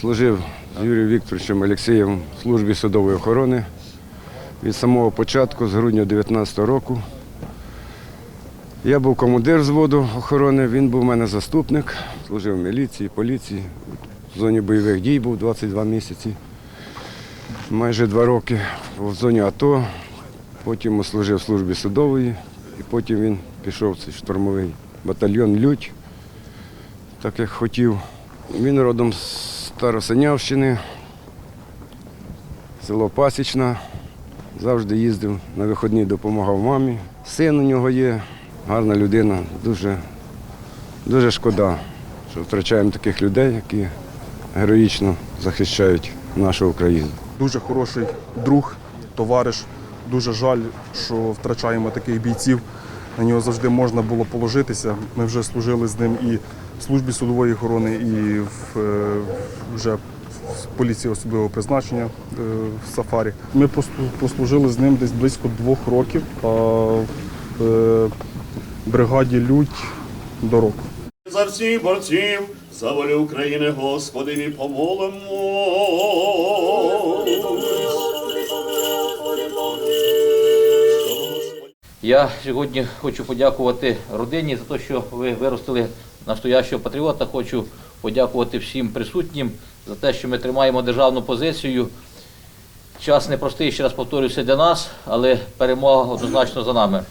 служив з Юрієм Вікторовичем Олексієм в службі судової охорони від самого початку, з грудня 2019 року. Я був командир взводу охорони, він був у мене заступник, служив в міліції, поліції. В зоні бойових дій був 22 місяці, майже два роки в зоні АТО. Потім служив в службі судової, і потім він пішов в цей штурмовий батальйон Людь, так як хотів. Він родом з Старосинявщини, село Пасічна. Завжди їздив на виходні, допомагав мамі. Син у нього є, гарна людина, дуже, дуже шкода, що втрачаємо таких людей, які героїчно захищають нашу Україну. Дуже хороший друг, товариш. Дуже жаль, що втрачаємо таких бійців. На нього завжди можна було положитися. Ми вже служили з ним і в службі судової охорони, і в, е, вже в поліції особливого призначення е, в Сафарі. Ми послу- послужили з ним десь близько двох років, а в е, бригаді Людь до року. За всіх борців, за волю України, Господи, і помолимо. Я сьогодні хочу подякувати родині за те, що ви виростили настоящого патріота. Хочу подякувати всім присутнім за те, що ми тримаємо державну позицію. Час непростий, ще раз повторюся, для нас, але перемога однозначно за нами.